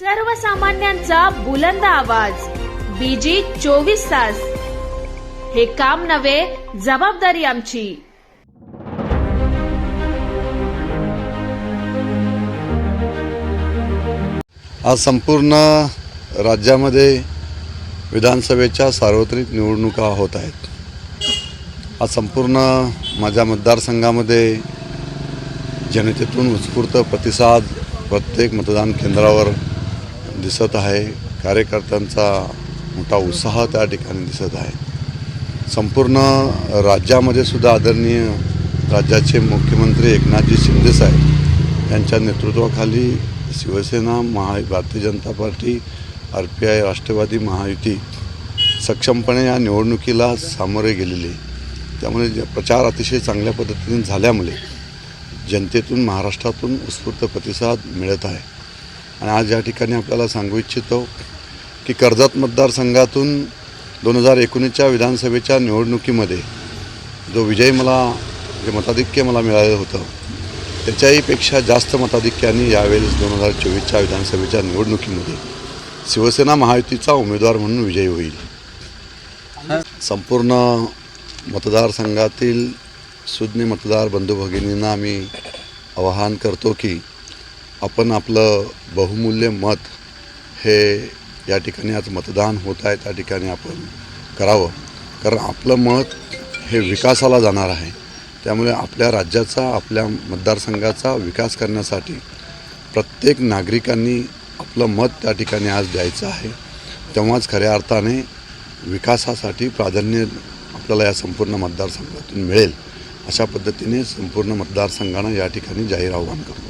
सर्वसामान्यांचा बुलंद आवाज. बीजी चोवीस तास. हे काम नव्हे जबाबदारी आमची. आज संपूर्ण राज्यामध्ये विधानसभेच्या सार्वत्रिक निवडणुका होत आहेत. आज संपूर्ण माझ्या मतदारसंघामध्ये जनतेतून उत्स्फूर्त प्रतिसाद प्रत्येक मतदान केंद्रावर दिसत आहे. कार्यकर्त्यांचा मोठा उत्साह त्या ठिकाणी दिसत आहे. संपूर्ण राज्यामध्ये सुद्धा आदरणीय राज्याचे मुख्यमंत्री एकनाथजी शिंदेसाहेब यांच्या नेतृत्वाखाली शिवसेना महा Bharatiya Janata party R P I Rashtrawadi Mahayuti सक्षमपणे या निवडणुकीला सामोरे गेलेली. त्यामुळे जे प्रचार अतिशय चांगल्या पद्धतीने झाल्यामुळे जनतेतून महाराष्ट्रातून उत्स्फूर्त प्रतिसाद मिळत आहे. आणि आज या ठिकाणी आपल्याला सांगू इच्छितो की कर्जत मतदारसंघातून दोन हजार एकोणीसच्या विधानसभेच्या निवडणुकीमध्ये जो विजय मला जे मताधिक्य मला मिळालं होतं त्याच्याहीपेक्षा जास्त मताधिक्याने यावेळेस दोन हजार चोवीसच्या विधानसभेच्या निवडणुकीमध्ये शिवसेना महायुतीचा उमेदवार म्हणून विजयी होईल. संपूर्ण मतदारसंघातील सुज्ञ मतदार बंधू भगिनींना आम्ही आवाहन करतो की आपण आपलं बहुमूल्य मत हे या ठिकाणी आज मतदान होत आहे त्या ठिकाणी आपण करावं. कारण आपलं मत हे विकासाला जाणार आहे. त्यामुळे आपल्या राज्याचा आपल्या मतदारसंघाचा विकास करण्यासाठी प्रत्येक नागरिकांनी आपलं मत त्या ठिकाणी आज द्यायचं आहे. तेव्हाच खऱ्या अर्थाने विकासासाठी प्राधान्य आपल्याला या संपूर्ण मतदारसंघातून मिळेल. अशा पद्धतीने संपूर्ण मतदारसंघानं या ठिकाणी जाहीर आव्हान करतो.